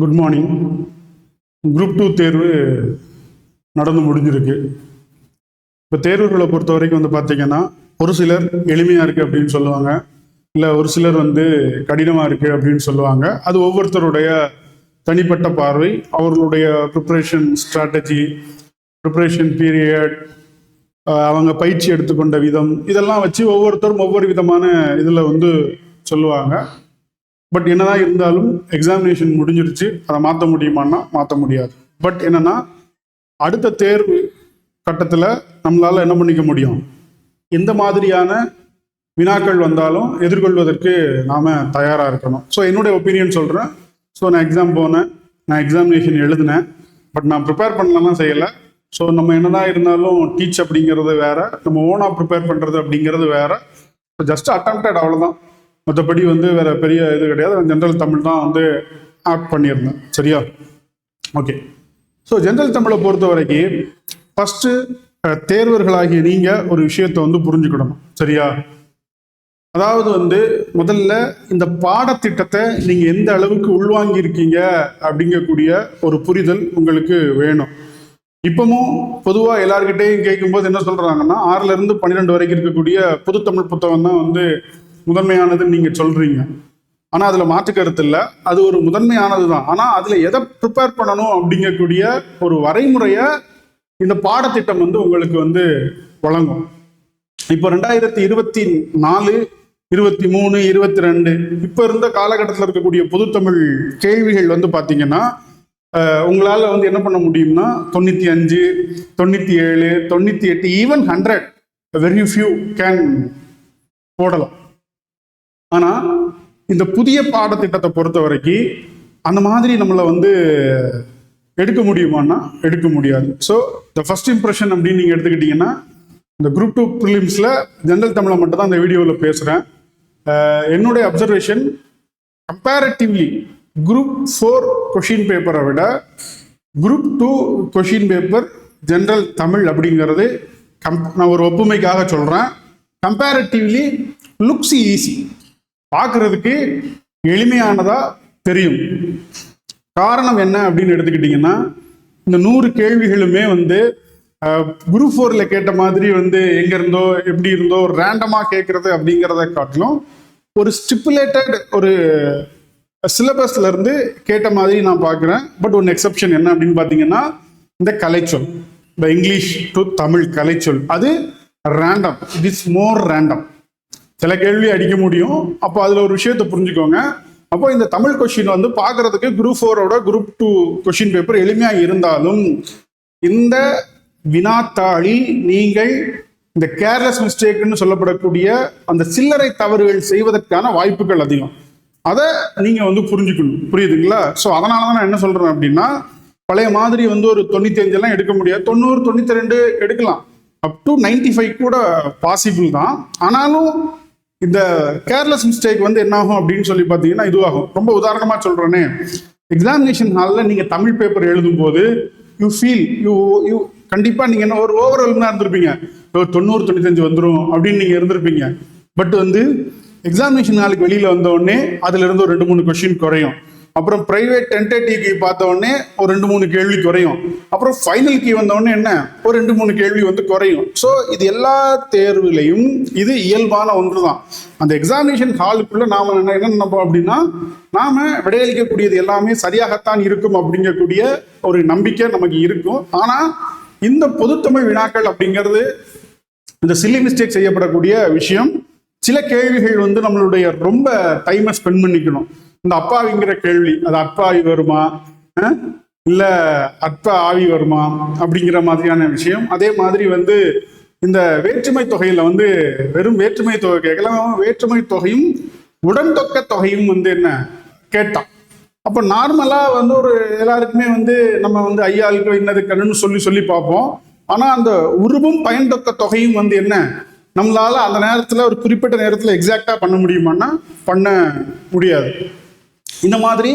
Good morning group two தேர்வு நடந்து முடிஞ்சிருக்கு. இப்போ தேர்வுகளை பொறுத்த வரைக்கும் வந்து பார்த்திங்கன்னா ஒரு சிலர் எளிமையாக இருக்குது அப்படின்னு சொல்லுவாங்க. இல்லை ஒரு சிலர் வந்து கடினமாக இருக்குது அப்படின்னு சொல்லுவாங்க. அது ஒவ்வொருத்தருடைய தனிப்பட்ட பார்வை அவர்களுடைய ப்ரிப்ரேஷன் ஸ்ட்ராட்டஜி ப்ரிப்ரேஷன் பீரியட் அவங்க பயிற்சி எடுத்துக்கொண்ட விதம் இதெல்லாம் வச்சு ஒவ்வொருத்தரும் ஒவ்வொரு விதமான இதில் வந்து சொல்லுவாங்க. பட் என்னதான் இருந்தாலும் எக்ஸாமினேஷன் முடிஞ்சிருச்சு அதை மாற்ற முடியுமான்னா மாற்ற முடியாது. பட் என்னன்னா அடுத்த தேர்வு கட்டத்தில் நம்மளால் என்ன பண்ணிக்க முடியும்? எந்த மாதிரியான வினாக்கள் வந்தாலும் எதிர்கொள்வதற்கு நாம் தயாராக இருக்கணும். ஸோ என்னுடைய ஒப்பீனியன் சொல்கிறேன் ஸோ நான் எக்ஸாம் போனேன். நான் எக்ஸாமினேஷன் எழுதினேன். பட் நான் ப்ரிப்பேர் பண்ணலாம் செய்யலை. ஸோ நம்ம என்னதான் இருந்தாலும் டீச் அப்படிங்கிறது வேற. நம்ம ஓனாக ப்ரிப்பேர் பண்ணுறது அப்படிங்கிறது வேற. ஜஸ்ட் அட்டம்ப்டட் அவ்வளோதான் மற்றபடி வந்து வேற பெரிய இது கிடையாது. ஜென்ரல் தமிழ் தான் வந்து ஆட் பண்ணியிருந்தேன். சரியா? ஓகே ஸோ ஜென்ரல் தமிழை பொறுத்த வரைக்கும் ஃபஸ்ட்டு தேர்வர்களாகிய நீங்கள் ஒரு விஷயத்தை வந்து புரிஞ்சுக்கிடணும் சரியா? அதாவது வந்து முதல்ல இந்த பாடத்திட்டத்தை நீங்கள் எந்த அளவுக்கு உள்வாங்கியிருக்கீங்க அப்படிங்கக்கூடிய ஒரு புரிதல் உங்களுக்கு வேணும். இப்பவும் பொதுவாக எல்லார்கிட்டையும் கேட்கும்போது என்ன சொல்றாங்கன்னா ஆறுல இருந்து பன்னிரெண்டு வரைக்கும் இருக்கக்கூடிய புதுத்தமிழ் புத்தகம் தான் வந்து முதன்மையானதுன்னு நீங்க சொல்றீங்க. ஆனா அதுல மாற்று கருத்து இல்லை. அது ஒரு முதன்மையானது தான் ஆனா அதுல எதை ப்ரிப்பேர் பண்ணணும் அப்படிங்கக்கூடிய ஒரு வரைமுறைய இந்த பாடத்திட்டம் வந்து உங்களுக்கு வந்து வழங்கும். இப்போ ரெண்டாயிரத்தி இருபத்தி நாலு இருபத்தி மூணு இருபத்தி ரெண்டு இப்போ இருந்த காலகட்டத்தில் இருக்கக்கூடிய பொதுத்தமிழ் கேள்விகள் வந்து பார்த்தீங்கன்னா உங்களால் உங்களால வந்து என்ன பண்ண முடியும்னா தொண்ணூத்தி அஞ்சு தொண்ணூத்தி ஏழு தொண்ணூத்தி எட்டு even hundred very few can போடலாம். ஆனா இந்த புதிய பாடத்திட்டத்தை பொறுத்த வரைக்கும் அந்த மாதிரி நம்மளை வந்து எடுக்க முடியுமான்னா எடுக்க முடியாது. ஸோ த ஃபர்ஸ்ட் இம்ப்ரெஷன் அப்படின்னு நீங்க எடுத்துக்கிட்டீங்கன்னா இந்த குரூப் டூ ப்ரிலிம்ஸில் ஜென்ரல் தமிழை மட்டும் தான் இந்த வீடியோவில் பேசுகிறேன் என்னுடைய observation comparatively group four question பேப்பரை விட group two question paper general Tamil அப்படிங்கிறது கம் நான் ஒரு ஒப்புமைக்காக சொல்கிறேன் கம்பேரட்டிவ்லி லுக்ஸ் ஈஸி பார்க்கறதுக்கு எளிமையானதா தெரியும். காரணம் என்ன அப்படின்னு எடுத்துக்கிட்டிங்கன்னா இந்த நூறு கேள்விகளுமே வந்து குரூப் ஃபோரில் கேட்ட மாதிரி வந்து எங்க இருந்தோ எப்படி இருந்தோ ரேண்டமாக கேட்கறது அப்படிங்கிறத காட்டிலும் ஒரு ஸ்டிப்புலேட்டட் ஒரு சிலபஸ்ல இருந்து கேட்ட மாதிரி நான் பார்க்குறேன். பட் ஒன் எக்ஸப்ஷன் என்ன அப்படின்னு பார்த்தீங்கன்னா இந்த கலைச்சொல் இந்த இங்கிலீஷ் டு தமிழ் கலைச்சொல். அது random it is more random சில கேள்வி அடிக்க முடியும். அப்போ அதில் ஒரு விஷயத்தை புரிஞ்சுக்கோங்க. அப்போ இந்த தமிழ் கொஷின் வந்து பார்க்கறதுக்கு குரூப் ஃபோரோட குரூப் டூ கொஷின் பேப்பர் எளிமையாக இருந்தாலும் இந்த வினாத்தாளி நீங்கள் இந்த கேர்லெஸ் மிஸ்டேக்குன்னு சொல்லப்படக்கூடிய அந்த சில்லறை தவறுகள் செய்வதற்கான வாய்ப்புகள் அதிகம். அதை நீங்கள் வந்து புரிஞ்சுக்கணும். புரியுதுங்களா? ஸோ அதனால தான் நான் என்ன சொல்கிறேன் அப்படின்னா பழைய மாதிரி வந்து ஒரு தொண்ணூத்தி அஞ்செல்லாம் எடுக்க முடியாது. தொண்ணூறு தொண்ணூத்தி ரெண்டு எடுக்கலாம். அப் டு நைன்டி ஃபைவ் கூட பாசிபிள் தான். ஆனாலும் இந்த கேர்லெஸ் மிஸ்டேக் வந்து என்ன ஆகும் அப்படின்னு சொல்லி பார்த்தீங்கன்னா இதுவாகும். ரொம்ப உதாரணமாக சொல்கிறேனே எக்ஸாமினேஷன் ஹாலில் நீங்கள் தமிழ் பேப்பர் எழுதும்போது யூ ஃபீல் யூ யூ கண்டிப்பாக நீங்கள் என்ன ஒரு ஓவரால்னா இருந்திருப்பீங்க. ஒரு தொண்ணூறு தொண்ணூத்தஞ்சு வந்துடும் அப்படின்னு நீங்கள் இருந்திருப்பீங்க. பட் வந்து எக்ஸாமினேஷன் நாளுக்கு வெளியில் வந்தோடனே அதுலேருந்து ஒரு ரெண்டு மூணு கொஸ்டின் குறையும். அப்புறம் பிரைவேட் டென்டேட்டிவ் கீ பார்த்த உடனே ஒரு ரெண்டு மூணு கேள்வி குறையும். அப்புறம் ஃபைனல் கீ வந்த என்ன? ஒரு ரெண்டு மூணு கேள்வி வந்து குறையும். ஸோ இது எல்லா தேர்வுலையும் இது இயல்பான ஒன்று தான் அந்த எக்ஸாமினேஷன் ஹாலுக்குள்ளே நாம் என்ன என்ன நினைப்போம் அப்படின்னா நாம் விடையளிக்கக்கூடியது எல்லாமே சரியாகத்தான் இருக்கும் அப்படிங்கக்கூடிய ஒரு நம்பிக்கை நமக்கு இருக்கும். ஆனால் இந்த பொதுத்தமிழ் வினாக்கள் அப்படிங்கிறது இந்த சில்லி மிஸ்டேக் செய்யப்படக்கூடிய விஷயம் சில கேள்விகள் வந்து நம்மளுடைய ரொம்ப டைமை ஸ்பெண்ட் பண்ணிக்கணும். இந்த அப்பாவிங்கிற கேள்வி அது அற்பாவி வருமா? அஹ்? இல்ல அற்ப ஆவி வருமா? அப்படிங்கிற மாதிரியான விஷயம். அதே மாதிரி வந்து இந்த வேற்றுமை தொகையில வந்து வெறும் வேற்றுமை தொகை கேட்கலாம். வேற்றுமை தொகையும் உடன்தொக்க தொகையும் வந்து என்ன? கேட்டான். அப்போ நார்மலா வந்து ஒரு எல்லாருக்குமே வந்து நம்ம வந்து ஐயாளுக்கு என்னது கண்ணுன்னு சொல்லி சொல்லி பார்ப்போம். ஆனா அந்த உருவும் பயன்தொக்க தொகையும் வந்து என்ன? நம்மளால அந்த நேரத்துல ஒரு குறிப்பிட்ட நேரத்துல எக்ஸாக்டா பண்ண முடியுமான்னா பண்ண முடியாது. இந்த மாதிரி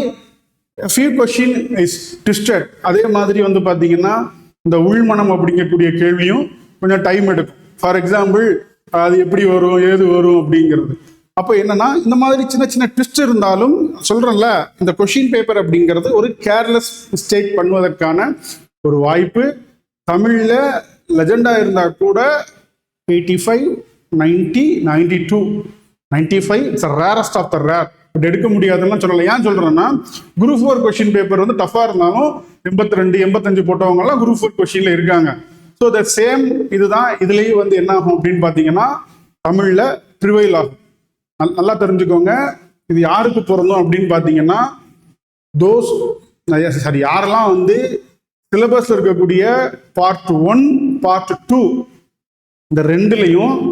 ஃபியூ கொஷின் இஸ் ட்விஸ்டட் அதே மாதிரி வந்து பார்த்தீங்கன்னா இந்த உள்மனம் அப்படிங்கக்கூடிய கேள்வியும் கொஞ்சம் டைம் எடுக்கும். ஃபார் எக்ஸாம்பிள் அது எப்படி வரும் ஏது வரும் அப்படிங்கிறது. அப்போ என்னன்னா இந்த மாதிரி சின்ன சின்ன ட்விஸ்ட் இருந்தாலும் சொல்கிறேன்ல இந்த கொஷின் பேப்பர் அப்படிங்கிறது ஒரு கேர்லெஸ் மிஸ்டேக் பண்ணுவதற்கான ஒரு வாய்ப்பு. தமிழில் லெஜெண்டாக இருந்தால் கூட eighty five ninety ninety two ninety five it's rarest of the rare but எடுக்க முடியாதுன்னு சொல்லலை. ஏன் சொல்கிறேன்னா குரூப் ஃபோர் கொஷின் பேப்பர் வந்து டஃப்பாக இருந்தாலும் எண்பத்தி ரெண்டு எண்பத்தஞ்சு போட்டவங்கலாம் குரூப் ஃபோர் கொஷினில் இருக்காங்க. ஸோ த சேம் இதுதான் இதுலேயும் வந்து என்ன ஆகும் அப்படின்னு பார்த்தீங்கன்னா தமிழில் ப்ரிவைல் ஆகும். நல்- நல்லா தெரிஞ்சுக்கோங்க. இது யாருக்கு பிறந்தோம் அப்படின்னு பார்த்தீங்கன்னா தோஸ் சாரி யாரெல்லாம் வந்து சிலபஸ் இருக்கக்கூடிய பார்ட் ஒன் பார்ட் டூ இந்த ரெண்டுலையும்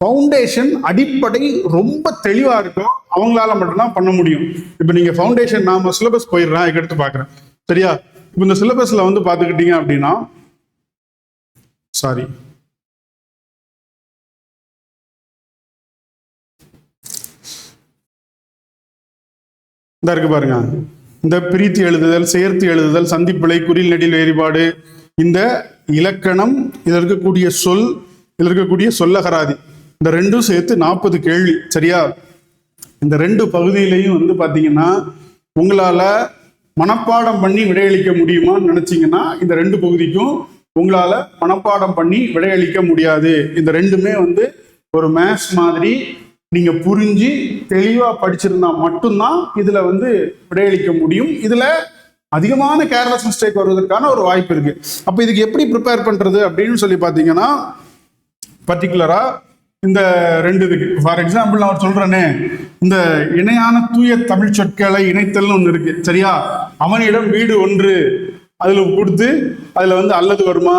ஃபவுண்டேஷன் அடிப்படை ரொம்ப தெளிவா இருக்கும். அவங்களால மட்டும்தான் பண்ண முடியும். இப்போ நீங்க ஃபவுண்டேஷன் நாம சிலபஸ் போயிடுறேன். அதுக்கு எடுத்து பார்க்குறேன் சரியா? இப்போ இந்த சிலபஸ்ல வந்து பார்த்துக்கிட்டீங்க அப்படின்னா சாரி இந்த இருக்கு பாருங்க. இந்த பிரீத்தி எழுதுதல் சேர்த்து எழுதுதல் சந்திப்பிழை குறில் நெடில் வேறுபாடு இந்த இலக்கணம் இதில் இருக்கக்கூடிய சொல் இதில் இருக்கக்கூடிய சொல்லகராதி. இந்த ரெண்டும் சேர்த்து நாற்பது கேள்வி. சரியா? இந்த ரெண்டு பகுதியிலையும் வந்து பார்த்தீங்கன்னா உங்களால மனப்பாடம் பண்ணி விடையளிக்க முடியுமான்னு நினைச்சீங்கன்னா இந்த ரெண்டு பகுதிக்கும் உங்களால மனப்பாடம் பண்ணி விடையளிக்க முடியாது. இந்த ரெண்டுமே வந்து ஒரு மேத்ஸ் மாதிரி நீங்க புரிஞ்சு தெளிவா படிச்சிருந்தா மட்டும்தான் இதுல வந்து விடையளிக்க முடியும். இதுல அதிகமான கேர்லெஸ் மிஸ்டேக் வருவதற்கான ஒரு வாய்ப்பு இருக்கு. அப்ப இதுக்கு எப்படி ப்ரிப்பேர் பண்றது அப்படின்னு சொல்லி பாத்தீங்கன்னா பர்டிகுலரா இந்த ரெண்டு இதுக்கு ஃபார் எக்ஸாம்பிள் நான் சொல்றேனே. இந்த இணையான தூய தமிழ் சொற்களை இணைத்தல்னு ஒன்று இருக்கு. சரியா? அவனிடம் வீடு ஒன்று. அதில் கொடுத்து அதில் வந்து அல்லது வருமா?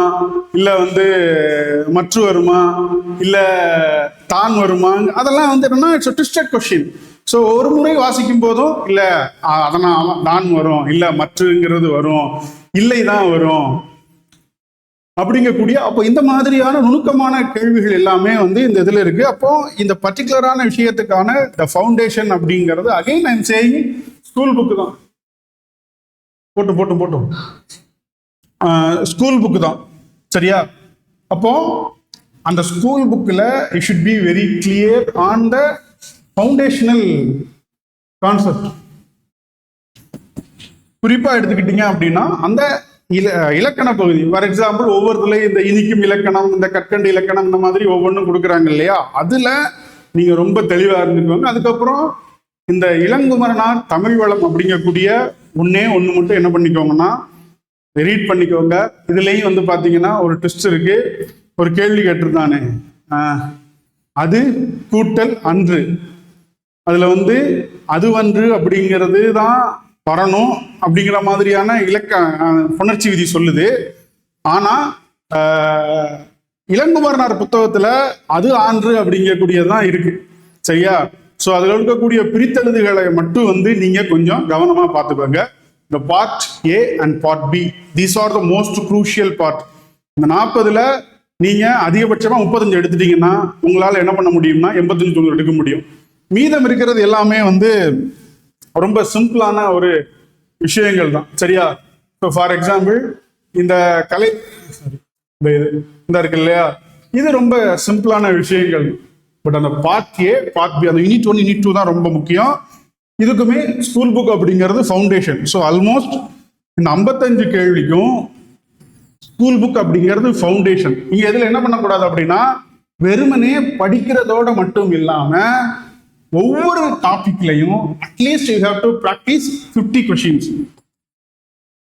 இல்லை வந்து மற்ற வருமா? இல்லை தான் வருமா? அதெல்லாம் வந்து என்னன்னா இட்ஸ் ட்விஸ்டட் கொஷின் ஸோ ஒரு முறை வாசிக்கும் போதும் இல்லை அதனால் தான் வரும். இல்லை மற்றுங்கிறது வரும். இல்லை தான் வரும். அப்படிங்கக்கூடிய அப்போ இந்த மாதிரியான நுணுக்கமான கேள்விகள் எல்லாமே வந்து இந்த இதில் இருக்கு. அப்போ இந்த பர்டிகுலரான விஷயத்துக்கான த ஃபவுண்டேஷன் அப்படிங்கிறது again I'm saying school book தான். போட்டு போட்டு போட்டு ஸ்கூல் புக்கு தான். சரியா? அப்போ அந்த ஸ்கூல் புக்கில் it should be very clear on the foundational concept குறிப்பாக எடுத்துக்கிட்டீங்க அப்படின்னா அந்த இல இலக்கண பகுதி. ஃபார் எக்ஸாம்பிள் ஒவ்வொருத்துலயும் இந்த இனிக்கும் இலக்கணம் இந்த கற்கண்டு இலக்கணம் இந்த மாதிரி ஒவ்வொன்றும் கொடுக்குறாங்க இல்லையா? அதுல நீங்க ரொம்ப தெளிவா இருந்துக்கோங்க. அதுக்கப்புறம் இந்த இளங்குமரனார் தமிழ் வளம் அப்படிங்கக்கூடிய ஒன்னே ஒன்று மட்டும் என்ன பண்ணிக்கோங்கன்னா ரீட் பண்ணிக்கோங்க. இதுலயும் வந்து பாத்தீங்கன்னா ஒரு ட்விஸ்ட் இருக்கு. ஒரு கேள்வி கேட்டிருந்தானே? அது கூட்டல் அன்று. அதுல வந்து அது அப்படிங்கிறது தான் வரணும் அப்படிங்கிற மாதிரியான இலக்க புணர்ச்சி விதி சொல்லுது. ஆனா இளங்குமரனார் புத்தகத்துல அது ஆன்று அப்படிங்கக்கூடியதுதான் இருக்கு. சரியா? ஸோ அதில் இருக்கக்கூடிய பிரித்தெழுதுகளை மட்டும் வந்து நீங்க கொஞ்சம் கவனமா பார்த்துக்கோங்க. இந்த part A and part B these are the most crucial part இந்த நாற்பதுல நீங்க அதிகபட்சமா முப்பத்தஞ்சு எடுத்துட்டீங்கன்னா உங்களால என்ன பண்ண முடியும்னா எண்பத்தஞ்சு தொண்ணூறு எடுக்க முடியும். மீதம் இருக்கிறது எல்லாமே வந்து ரொம்ப சிம்பிளான ஒரு விஷயங்கள் தான் சரியா? இப்போ ஃபார் எக்ஸாம்பிள் இந்த கலை sorry, இந்த இது இந்த இருக்கு இல்லையா? இது ரொம்ப சிம்பிளான விஷயங்கள். பட் அந்த பார்ட் ஏ பார்ட் பி அந்த யூனிட் ஒன் யூனிட் டூ தான் ரொம்ப முக்கியம். இதுக்குமே ஸ்கூல் புக் அப்படிங்கிறது ஃபவுண்டேஷன் ஸோ ஆல்மோஸ்ட் இந்த ஐம்பத்தஞ்சு கேள்விக்கும் ஸ்கூல் புக் அப்படிங்கிறது ஃபவுண்டேஷன் நீங்கள் எதில் என்ன பண்ணக்கூடாது அப்படின்னா வெறுமனே படிக்கிறதோட மட்டும் இல்லாமல் ஒவ்வொரு டாபிக்லையும் at least you have to practice fifty questions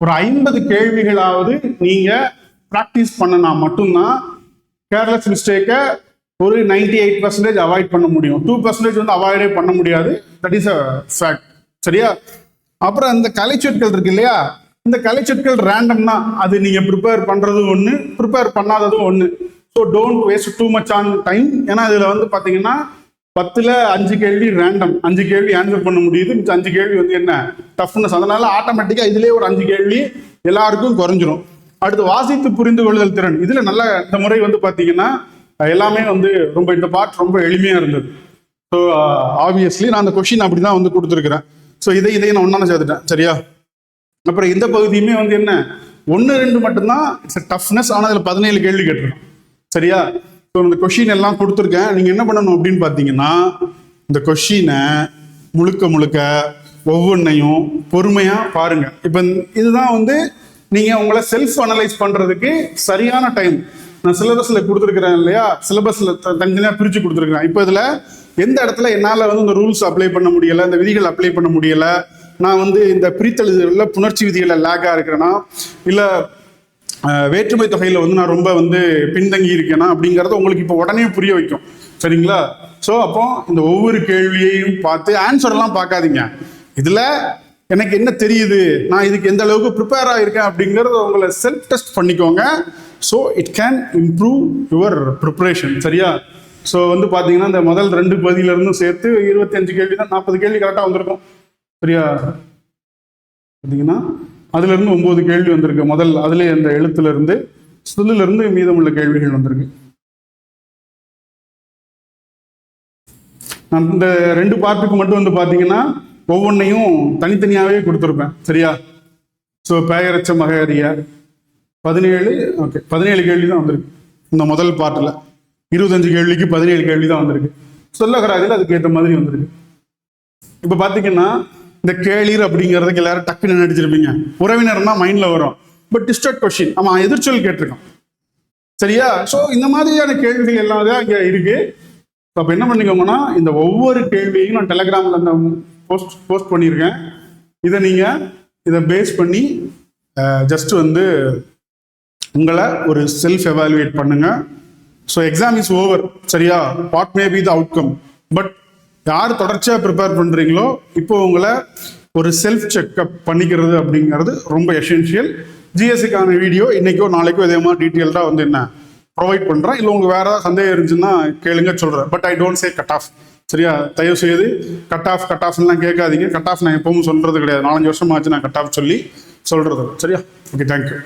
ஒரு ஐம்பது கேள்விகளாவது நீங்க ப்ராக்டிஸ் பண்ணனா மட்டும்தான் கேர்லெஸ் மிஸ்டேக்கை ஒரு நைன்டி எயிட் பர்சன்டேஜ் அவாய்ட் பண்ண முடியும். டூ பர்சன்டேஜ் வந்து அவாய்டே பண்ண முடியாது. தட் இஸ் அ ஃபேக்ட் சரியா? அப்புறம் இந்த கலைச்சொற்கள் இருக்கு இல்லையா? இந்த கலைச்சொற்கள் ரேண்டம் தான். அது நீங்க ப்ரிப்பேர் பண்றதும் ஒன்று ப்ரிப்பேர் பண்ணாததும் ஒன்று so don't waste too much on time ஏன்னா இதுல வந்து பாத்தீங்கன்னா பத்துல அஞ்சு கேள்வி ரேண்டம் அஞ்சு கேள்வி ஆன்சர் பண்ண முடியுது. மிச்சம் அஞ்சு கேள்வி வந்து என்ன? டஃப்னஸ் அதனால ஆட்டோமேட்டிக்கா இதுலயே ஒரு அஞ்சு கேள்வி எல்லாருக்கும் குறைஞ்சிரும். அடுத்து வாசித்து புரிந்து கொள்ளுதல் திறன். இதுல நல்ல இந்த முறை வந்து பாத்தீங்கன்னா எல்லாமே வந்து ரொம்ப இந்த பார்ட் ரொம்ப எளிமையா இருந்தது. ஸோ ஆப்வியஸ்லி uh, நான் அந்த கொஷின் அப்படிதான் வந்து கொடுத்துருக்குறேன். ஸோ இதை இதை நான் ஒன்னா சேர்த்துட்டேன். சரியா? அப்புறம் இந்த பகுதியுமே வந்து என்ன? ஒன்று ரெண்டு மட்டும்தான். இட்ஸ் டஃப்னஸ் ஆனால் அதில் பதினேழு கேள்வி கேட்டிருக்கோம். சரியா? ஸோ இந்த கொஷின் எல்லாம் கொடுத்துருக்கேன். நீங்கள் என்ன பண்ணணும் அப்படின்னு பார்த்தீங்கன்னா இந்த கொஷினை முழுக்க முழுக்க ஒவ்வொன்றையும் பொறுமையாக பாருங்க. இப்போ இதுதான் வந்து நீங்கள் உங்களை செல்ஃப் அனலைஸ் பண்ணுறதுக்கு சரியான டைம் நான் சிலபஸில் கொடுத்துருக்கிறேன் இல்லையா? சிலபஸில் தனித்தனியாக பிரித்து கொடுத்துருக்குறேன். இப்போ இதில் எந்த இடத்துல என்னால் வந்து இந்த ரூல்ஸ் அப்ளை பண்ண முடியலை இந்த விதிகள் அப்ளை பண்ண முடியலை நான் வந்து இந்த பிரித்தெழுதுகளில் புணர்ச்சி விதிகளில் லேக்காக இருக்கிறேன்னா இல்லை வேற்றுமை தொகையில் வந்து நான் ரொம்ப வந்து பின்தங்கி இருக்கேனா அப்படிங்கிறத உங்களுக்கு இப்போ உடனே புரிய வைக்கும். சரிங்களா? ஸோ அப்போ இந்த ஒவ்வொரு கேள்வியையும் பார்த்து ஆன்சர்லாம் பார்க்காதீங்க. இதில் எனக்கு என்ன தெரியுது? நான் இதுக்கு எந்த அளவுக்கு ப்ரிப்பேர் ஆகிருக்கேன் அப்படிங்கிறத உங்களை செல்ஃப் டெஸ்ட் பண்ணிக்கோங்க. So it can improve your preparation சரியா? ஸோ வந்து பார்த்தீங்கன்னா இந்த முதல் ரெண்டு பகுதியிலிருந்தும் சேர்த்து இருபத்தஞ்சு கேள்வி தான் நாற்பது கேள்வி கரெக்டாக வந்திருக்கும். சரியா? பார்த்தீங்கன்னா அதுல இருந்து கேள்வி வந்திருக்கு. முதல் அதுலேயே அந்த எழுத்துலேருந்து இருந்து மீதமுள்ள கேள்விகள் வந்திருக்கு. நான் இந்த ரெண்டு பார்ட்டுக்கு மட்டும் வந்து பார்த்தீங்கன்னா ஒவ்வொன்றையும் தனித்தனியாகவே கொடுத்துருப்பேன். சரியா? ஸோ பெயரச்ச மகரிய. பதினேழு ஓகே பதினேழு கேள்வி தான் வந்திருக்கு. இந்த முதல் பாட்டில் இருபத்தஞ்சு கேள்விக்கு பதினேழு கேள்வி தான் வந்திருக்கு. சொல்லகராதில் அதுக்கு ஏற்ற மாதிரி வந்திருக்கு. இப்போ பார்த்தீங்கன்னா இந்த கேளிர் அப்படிங்கிறதுக்கு எல்லாரும் டக்குன்னு நடிச்சிருப்பீங்க. உறவினர்னா மைண்டில் வரும். பட் டிஸ்டர்ட் கொஷின் ஆமாம் எதிர்ச்சொல் கேட்டிருக்கோம். சரியா? ஸோ இந்த மாதிரியான கேள்விகள் எல்லாம் தான் இங்கே இருக்கு. அப்போ என்ன பண்ணிக்கோங்கன்னா இந்த ஒவ்வொரு கேள்வியையும் நான் டெலகிராமில் அந்த போஸ்ட் போஸ்ட் பண்ணியிருக்கேன். இதை நீங்கள் இதை பேஸ் பண்ணி ஜஸ்ட் வந்து உங்களை ஒரு செல்ஃப் எவாலுவேட் பண்ணுங்க. ஸோ எக்ஸாம் இஸ் ஓவர் சரியா? What may be the outcome but யார் தொடர்ச்சியாக ப்ரிப்பேர் பண்ணுறீங்களோ இப்போ உங்களை ஒரு செல்ஃப் செக்அப் பண்ணிக்கிறது அப்படிங்கிறது ரொம்ப எசென்ஷியல் ஜிஎஸ்சிக்கான வீடியோ இன்றைக்கோ நாளைக்கோ இதே மாதிரி டீட்டெயில்டாக வந்து என்ன ப்ரொவைட் பண்ணுறேன் இல்லை உங்களுக்கு வேறு ஏதாவது சந்தேகம் இருந்துச்சுன்னா கேளுங்க சொல்கிறேன் but I don't say cut off சரியா? தயவு செய்து கட் ஆஃப் கட் ஆஃப்லாம் கேட்காதீங்க. கட் ஆஃப் நான் எப்பவும் சொல்கிறது கிடையாது. நாலஞ்சு வருஷம் ஆச்சு நான் கட் ஆஃப் சொல்லி சொல்கிறது சரியா? Okay thank you